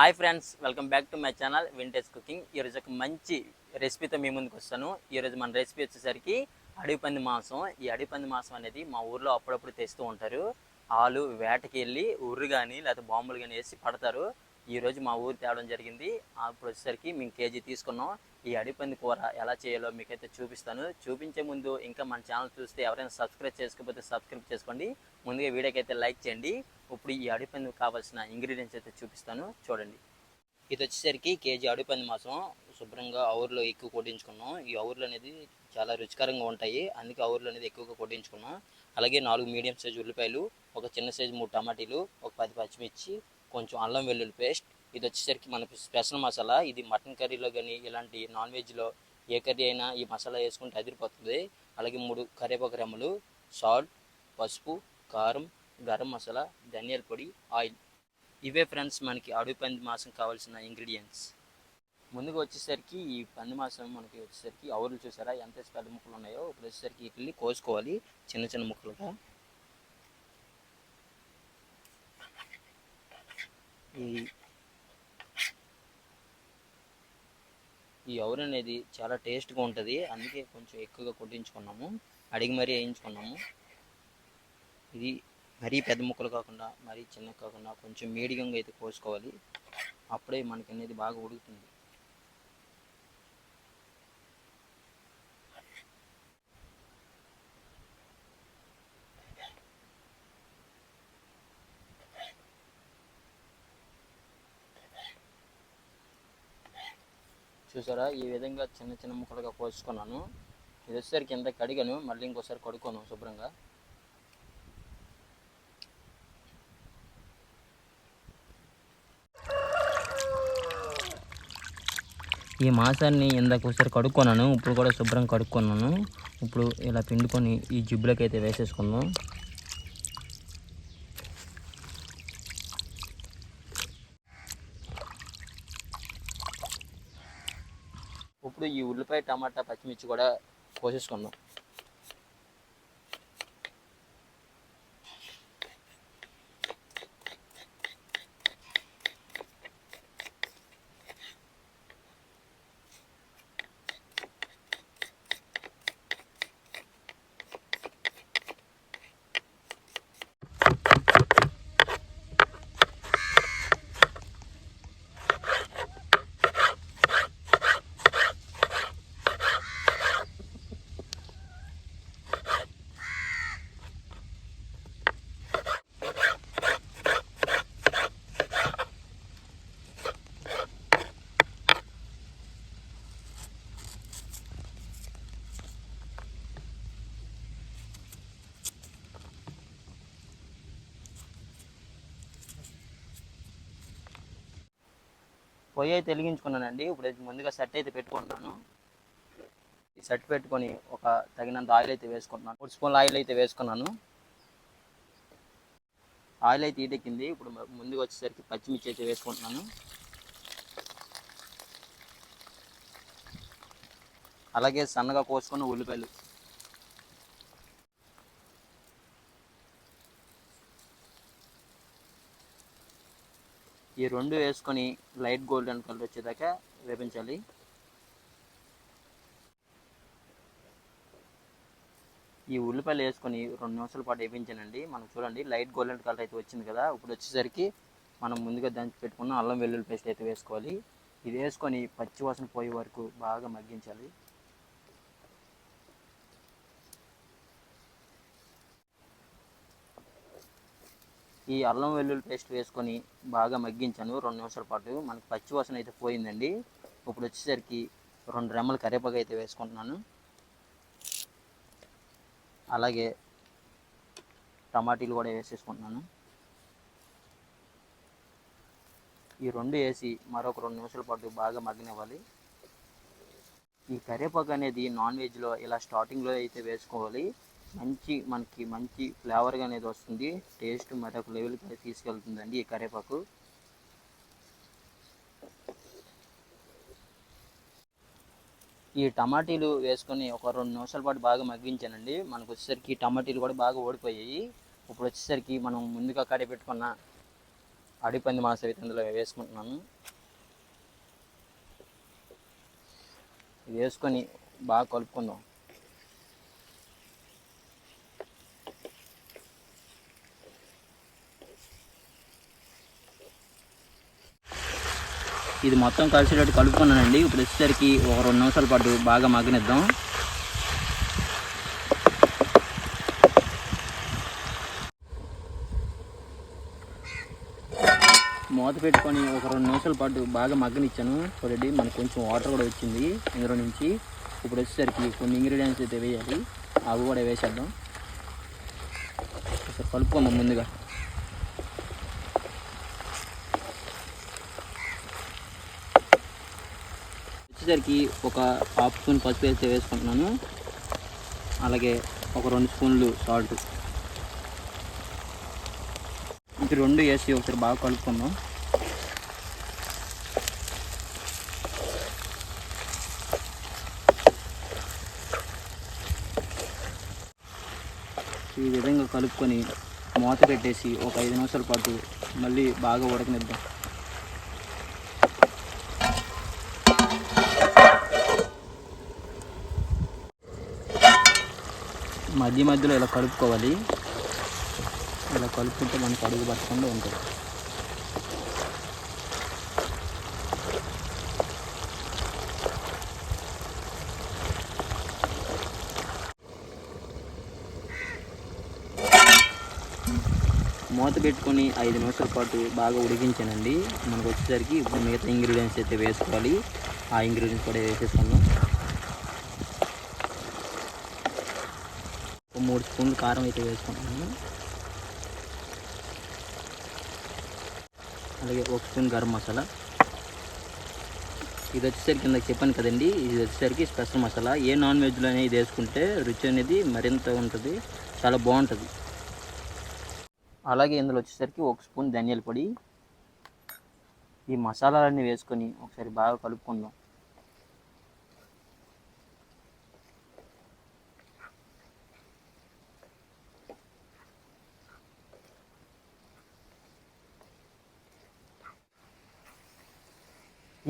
Hi friends welcome back to my channel vintage cooking ఈరోజు ఒక మంచి రెసిపీతో మీ ముందుకు వస్తాను. ఈరోజు మన రెసిపీ వచ్చేసరికి అడవిపంది మాంసం. ఈ అడవిపంది మాంసం అనేది మా ఊర్లో అప్పుడప్పుడు తెస్తూ ఉంటారు. వాళ్ళు వేటకి వెళ్ళి ఉర్రు కానీ లేకపోతే బాంబులు కానీ వేసి పడతారు. ఈరోజు మా ఊరు తేవడం జరిగింది. అప్పుడు వచ్చేసరికి మేము కేజీ తీసుకున్నాం. ఈ అడిపంది కూర ఎలా చేయాలో మీకైతే చూపిస్తాను. చూపించే ముందు ఇంకా మన ఛానల్ చూస్తే ఎవరైనా సబ్స్క్రైబ్ చేసుకోకపోతే సబ్స్క్రైబ్ చేసుకోండి. ముందుగా వీడియోకి అయితే లైక్ చేయండి. ఇప్పుడు ఈ అడిపంది కావాల్సిన ఇంగ్రీడియంట్స్ అయితే చూపిస్తాను. చూడండి. ఇది వచ్చేసరికి కేజీ అడిపంది మాసం. శుభ్రంగా ఔర్లో ఎక్కువ కొట్టించుకున్నాం. ఈ ఔర్లు అనేది చాలా రుచికరంగా ఉంటాయి. అందుకే ఔర్లు అనేది ఎక్కువగా కొట్టించుకున్నాం. అలాగే నాలుగు మీడియం సైజు ఉల్లిపాయలు ఒక చిన్న సైజు మూడు టమాటీలు ఒక పది పచ్చిమిర్చి కొంచెం అల్లం వెల్లుల్లి పేస్ట్. ఇది వచ్చేసరికి మన స్పెషల్ మసాలా. ఇది మటన్ కర్రీలో కానీ ఇలాంటి నాన్ వెజ్లో ఏ కర్రీ అయినా ఈ మసాలా వేసుకుంటే అదిరిపోతుంది. అలాగే మూడు కరివేపాకు రెమ్మలు సాల్ట్ పసుపు కారం గరం మసాలా ధనియాల పొడి ఆయిల్. ఇవే ఫ్రెండ్స్ మనకి అడవి పంది మాసం కావాల్సిన ఇంగ్రీడియంట్స్. ముందుగా వచ్చేసరికి ఈ పంది మాసం మనకి వచ్చేసరికి ఆవులు చూసారా? ఎంత పెద్ద ముక్కలు ఉన్నాయో. ఇప్పుడు వచ్చేసరికి వీటిని కోసుకోవాలి చిన్న చిన్న ముక్కలుగా. ఈ ఈ ఔర్ అనేది చాలా టేస్ట్గా ఉంటుంది. అందుకే కొంచెం ఎక్కువగా కొట్టించుకున్నాము. అడిగి మరీ వేయించుకున్నాము. ఇది మరీ పెద్ద ముక్కలు కాకుండా మరీ చిన్న కాకుండా కొంచెం మీడియంగా అయితే కోసుకోవాలి. అప్పుడే మనకి అనేది బాగా ఉడుకుతుంది. చూసారా? ఈ విధంగా చిన్న చిన్న ముక్కలుగా కోసుకున్నాను. ఇది వచ్చేసరికి కింద కడిగాను. మళ్ళీ ఇంకోసారి కడుక్కోను శుభ్రంగా. ఈ మాసాన్ని ఇందాక ఒకసారి కడుక్కున్నాను. ఇప్పుడు కూడా శుభ్రం కడుక్కున్నాను. ఇప్పుడు ఇలా పిండుకొని ఈ జిబ్బులకి అయితే వేసేసుకుందాం. ఇప్పుడు ఈ ఉల్లిపాయ టమాటా పచ్చిమిర్చి కూడా కోసేసుకుందాం. పొయ్యి అయితే వెలిగించుకున్నానండి. ఇప్పుడు ముందుగా సెట్ అయితే పెట్టుకుంటున్నాను. ఈ సెట్ పెట్టుకొని ఒక తగినంత ఆయిల్ అయితే వేసుకుంటున్నాను. మూడు స్పూన్ల ఆయిల్ అయితే వేసుకున్నాను. ఆయిల్ అయితే ఈటెక్కింది ఇప్పుడు ముందుగా వచ్చేసరికి పచ్చిమిర్చి అయితే వేసుకుంటున్నాను. అలాగే సన్నగా కోసుకున్న ఉల్లిపాయలు. ఈ రెండు వేసుకొని లైట్ గోల్డెన్ కలర్ వచ్చేదాకా వేపించాలి. ఈ ఉల్లిపాయలు వేసుకొని రెండు నిమిషాల పాటు వేపించానండి. మనం చూడండి లైట్ గోల్డెన్ కలర్ అయితే వచ్చింది కదా. ఇప్పుడు వచ్చేసరికి మనం ముందుగా దంచి పెట్టుకున్న అల్లం వెల్లుల్లి పేస్ట్ అయితే వేసుకోవాలి. ఇది వేసుకొని పచ్చి వాసన పోయే వరకు బాగా మగ్గించాలి. ఈ అల్లం వెల్లుల్లి పేస్ట్ వేసుకొని బాగా మగ్గించాను. రెండు నిమిషాల పాటు మనకి పచ్చివాసన అయితే పోయిందండి. ఇప్పుడు వచ్చేసరికి రెండు రెమ్మల కరివేపాకు అయితే వేసుకుంటున్నాను. అలాగే టమాటీలు కూడా వేసేసుకుంటున్నాను. ఈ రెండు వేసి మరొక రెండు నిమిషాల పాటు బాగా మగ్గనివ్వాలి. ఈ కరివేపాకు అనేది నాన్ వెజ్లో ఇలా స్టార్టింగ్లో అయితే వేసుకోవాలి. మంచి మనకి మంచి ఫ్లేవర్గా అనేది వస్తుంది. టేస్ట్ మరొక లెవెల్కి తీసుకెళ్తుందండి ఈ కరివేపాకు ఈ టమాటీలు వేసుకొని ఒక రెండు నిమిషాల పాటు బాగా మగ్గించానండి. మనకు వచ్చేసరికి టమాటీలు కూడా బాగా ఓడిపోయాయి. ఇప్పుడు వచ్చేసరికి మనం ముందుగా కడిగి పెట్టుకున్న అడిపంది మాంసం అయితే అందులో వేసుకుంటున్నాను. వేసుకొని బాగా కలుపుకుందాం. ఇది మొత్తం కలిసేటట్టు కలుపుకున్నానండి. ఇప్పుడు వచ్చేసరికి ఒక రెండు నిమిషాల పాటు బాగా మగ్గనిద్దాం. మూత పెట్టుకొని ఒక రెండు నిమిషాల పాటు బాగా మగ్గనిచ్చాను. చూడండి మనకు కొంచెం వాటర్ కూడా వచ్చింది ఇందులో నుంచి. ఇప్పుడు వచ్చేసరికి కొన్ని ఇంగ్రీడియంట్స్ అయితే వేయాలి. అవి కూడా వేసేద్దాం. కలుపుకుందాం ముందుగా. వచ్చేసరికి ఒక హాఫ్ స్పూన్ పసుపు అయితే వేసుకుంటున్నాను. అలాగే ఒక రెండు స్పూన్లు సాల్ట్. ఇది రెండు వేసి ఒకసారి బాగా కలుపుకుందాం. ఈ విధంగా కలుపుకొని మూత పెట్టేసి ఒక ఐదు నిమిషాల పాటు మళ్ళీ బాగా ఉడకనిద్దాం. మధ్య మధ్యలో ఇలా కలుపుకోవాలి. ఇలా కలుపుకుంటే మనకు అడుగు పట్టకుండా ఉంటుంది. మూత పెట్టుకొని ఐదు నిమిషాల పాటు బాగా ఉడికించానండి. మనకు వచ్చేసరికి ఇప్పుడు మిగతా ఇంగ్రీడియంట్స్ అయితే వేసుకోవాలి. ఆ ఇంగ్రీడియంట్స్ కూడా వేసేస్తాను ఒక మూడు స్పూన్లు కారం అయితే వేసుకుంటున్నాను. అలాగే ఒక స్పూన్ గరం మసాలా. ఇది వచ్చేసరికి ఇందాక చెప్పాను కదండి ఇది వచ్చేసరికి స్పెషల్ మసాలా. ఏ నాన్ వెజ్లోనే ఇది వేసుకుంటే రుచి అనేది మరింత ఉంటుంది చాలా బాగుంటుంది. అలాగే ఇందులో వచ్చేసరికి ఒక స్పూన్ ధనియాల పొడి. ఈ మసాలాలన్నీ వేసుకొని ఒకసారి బాగా కలుపుకుందాం.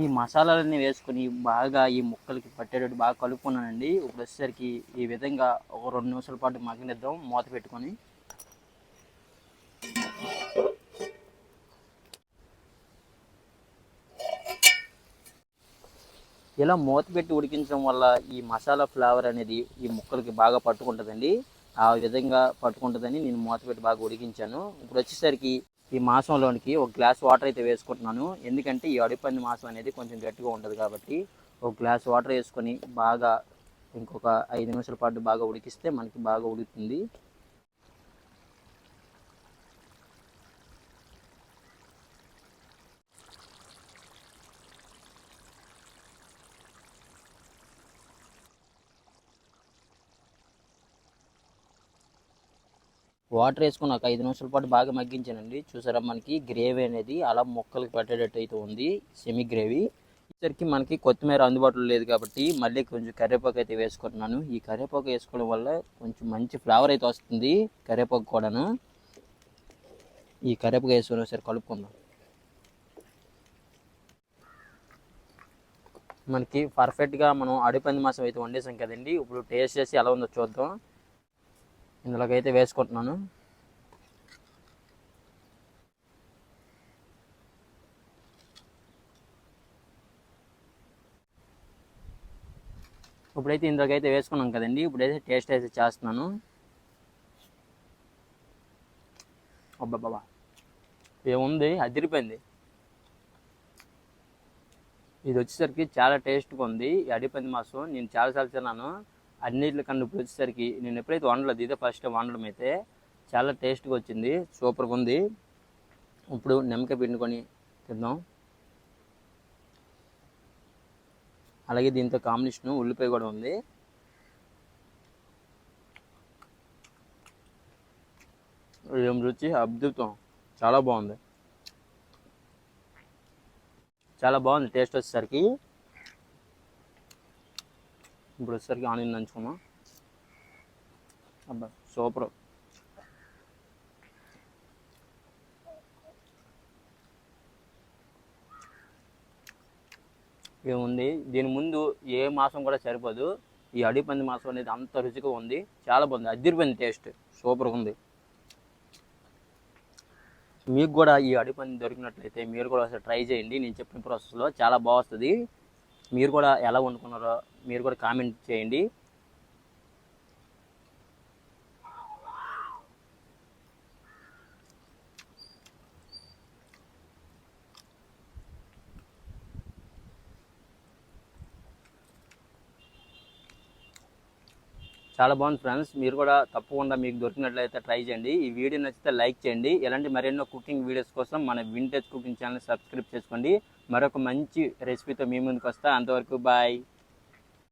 ఈ మసాలాలన్నీ వేసుకొని బాగా ఈ ముక్కలకి పట్టేటట్టు బాగా కలుపుకున్నానండి. ఇప్పుడు వచ్చేసరికి ఈ విధంగా ఒక రెండు నిమిషాల పాటు మగ్గనిద్దాం మూత పెట్టుకొని. ఇలా మూత పెట్టి ఉడికించడం వల్ల ఈ మసాలా ఫ్లేవర్ అనేది ఈ ముక్కలకి బాగా పట్టుకుంటుందండి. ఆ విధంగా పట్టుకుంటుందని నేను మూత పెట్టి బాగా ఉడికించాను. ఇప్పుడు వచ్చేసరికి ఈ మాసంలోనికి ఒక గ్లాస్ వాటర్ అయితే వేసుకుంటున్నాను. ఎందుకంటే ఈ అడిపంది మాసం అనేది కొంచెం గట్టిగా ఉంటుంది కాబట్టి ఒక గ్లాస్ వాటర్ వేసుకొని బాగా ఇంకొక ఐదు నిమిషాల పాటు బాగా ఉడికిస్తే మనకి బాగా ఉడుకుతుంది. వాటర్ వేసుకుని ఒక ఐదు నిమిషాల పాటు బాగా మగ్గించానండి. చూసారా మనకి గ్రేవీ అనేది అలా ముక్కలకి పట్టేటట్టు అయితే ఉంది. Semi gravy. ఇచ్చరికి మనకి కొత్తిమీర అందుబాటులో లేదు కాబట్టి మళ్ళీ కొంచెం కరివేపాకు అయితే వేసుకుంటున్నాను. ఈ కరివేపాకు వేసుకోవడం వల్ల కొంచెం మంచి ఫ్లేవర్ అయితే వస్తుంది కరివేపాకు కూడాను. ఈ కరివేపాకు వేసుకుని ఒకసారి కలుపుకుందాం. మనకి పర్ఫెక్ట్గా మనం అడిపంది మాసం అయితే వండేసాం కదండి. ఇప్పుడు టేస్ట్ చేసి ఎలా ఉందో చూద్దాం. ఇందులోకైతే వేసుకుంటున్నాను. ఇప్పుడైతే ఇందులోకైతే అయితే వేసుకున్నాం కదండి. ఇప్పుడైతే టేస్ట్ అయితే చేస్తున్నాను. అబ్బాబా ఏముంది అదిరిపోయింది. ఇది వచ్చేసరికి చాలా టేస్ట్గా ఉంది. అడిపోయింది మాసం నేను చాలాసార్లు తిన్నాను. అన్నిటికన్నా ఇప్పుడు వచ్చేసరికి నేను ఎప్పుడైతే వండలేదు ఇదే ఫస్ట్ టైం వండడం అయితే చాలా టేస్ట్గా వచ్చింది సూపర్గా ఉంది. ఇప్పుడు నిమ్మకాయ పిండుకొని తిందాం. అలాగే దీంతో కాంబినేషన్ ఉల్లిపాయ కూడా ఉంది. ఏం రుచి అద్భుతం చాలా బాగుంది. చాలా బాగుంది టేస్ట్ వచ్చేసరికి. ఇప్పుడు వచ్చేసరికి అయింది అంచుకున్నా అబ్బా సూపర్. ఏముంది? దీని ముందు ఏ మాసం కూడా సరిపోదు. ఈ అడిపంది మాసం అనేది అంత రుచిగా ఉంది. చాలా బాగుంది. అద్దరిపోయింది టేస్ట్ సూపర్గా ఉంది. మీకు కూడా ఈ అడిపంది దొరికినట్లయితే మీరు కూడా ఒకసారి ట్రై చేయండి. నేను చెప్పిన ప్రాసెస్లో చాలా బాగుంటుంది మీరు కూడా ఎలా వండుకున్నారో మీరు కూడా కామెంట్ చేయండి. చాలా బాగుంది ఫ్రెండ్స్. మీరు కూడా తప్పకుండా మీకు దొరికినట్లయితే ట్రై చేయండి. ఈ వీడియో నచ్చితే లైక్ చేయండి. ఇలాంటి మరెన్నో కుకింగ్ వీడియోస్ కోసం మన వింటేజ్ కుకింగ్ ఛానల్ సబ్స్క్రైబ్ చేసుకోండి. మరొక మంచి రెసిపీతో మీ ముందుకు వస్తా. అంతవరకు బాయ్.